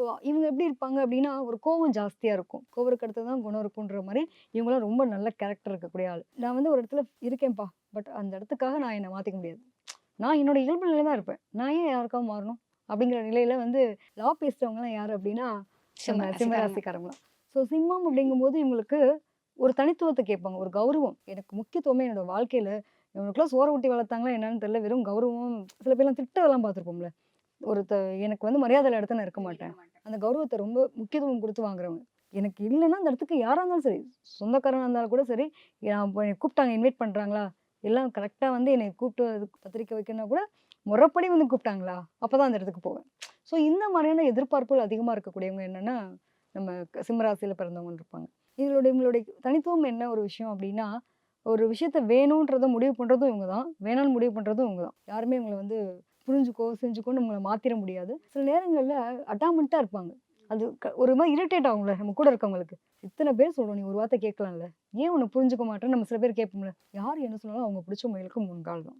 So இவங்க எப்படி இருப்பாங்க அப்படின்னா ஒரு கோவம் ஜாஸ்தியாக இருக்கும். கோவருக்கு அடுத்து தான் குணம் இருக்குன்ற மாதிரி இவங்களாம் ரொம்ப நல்ல கேரக்டர் இருக்கக்கூடிய ஆள். நான் வந்து ஒரு இடத்துல இருக்கேன்ப்பா பட் அந்த இடத்துக்காக நான் என்னை மாற்றிக்க முடியாது. நான் என்னோட இயல்பு நிலையில தான் இருப்பேன். நான் ஏன் யாருக்காக மாறணும்? அப்படிங்கிற நிலையில வந்து லா பேசுறவங்கலாம் யார் அப்படின்னா சிம்மராசிக்காரங்களாம் ஸோ சிம்மம் அப்படிங்கும்போது இவங்களுக்கு ஒரு தனித்துவத்தை கேட்பாங்க ஒரு கௌரவம். எனக்கு முக்கியத்துவமே என்னோட வாழ்க்கையில இவனுக்குலாம் சோற ஊட்டி வளர்த்தாங்களா என்னன்னு தெரியல. வெறும் கௌரவம் சில பேர்லாம் திட்டதெல்லாம் பார்த்துருப்போம்ல. ஒரு த எனக்கு வந்து மரியாதை இடத்த நான் இருக்க மாட்டேன். அந்த கௌரவத்தை ரொம்ப முக்கியத்துவம் கொடுத்து வாங்குறவங்க எனக்கு இல்லைன்னா அந்த இடத்துக்கு யாராக இருந்தாலும் சரி சொந்தக்காரனாக இருந்தாலும் கூட சரி என்னை கூப்பிட்டாங்க இன்வைட் பண்ணுறாங்களா எல்லாம் கரெக்டாக வந்து என்னை கூப்பிட்டு பத்திரிக்கை வைக்கணும்னா கூட முறைப்படி வந்து கூப்பிட்டாங்களா? அப்போ தான் அந்த இடத்துக்கு போவேன். ஸோ இந்த மாதிரியான எதிர்பார்ப்புகள் அதிகமாக இருக்கக்கூடியவங்க என்னென்னா நம்ம சிம்மராசியில் பிறந்தவங்க இருப்பாங்க. இவங்களுடைய இவங்களுடைய தனித்துவம் என்ன ஒரு விஷயம் அப்படின்னா ஒரு விஷயத்த வேணுன்றதை முடிவு பண்ணுறதும் இவங்க தான். வேணாம்னு முடிவு பண்ணுறதும் இவங்க தான். யாருமே இவங்களை வந்து புரிஞ்சுக்கோ செஞ்சுக்கோன்னு நம்மளை மாற்றிட முடியாது. சில நேரங்களில் அட்டாமெண்ட்டாக இருப்பாங்க. அது க- ஒரு மாதிரி இரிட்டேட் ஆகும்ல நம்ம கூட இருக்கவங்களுக்கு. இத்தனை பேர் சொல்கிறோம் நீ ஒரு வார்த்தை கேட்கலாம்ல. ஏன் உன்னை புரிஞ்சுக்க மாட்டேன்னு நம்ம சில பேர் கேட்போம்ல. யார் என்ன சொன்னாலும் அவங்க பிடிச்ச முயலுக்கு முன்கால் தான்.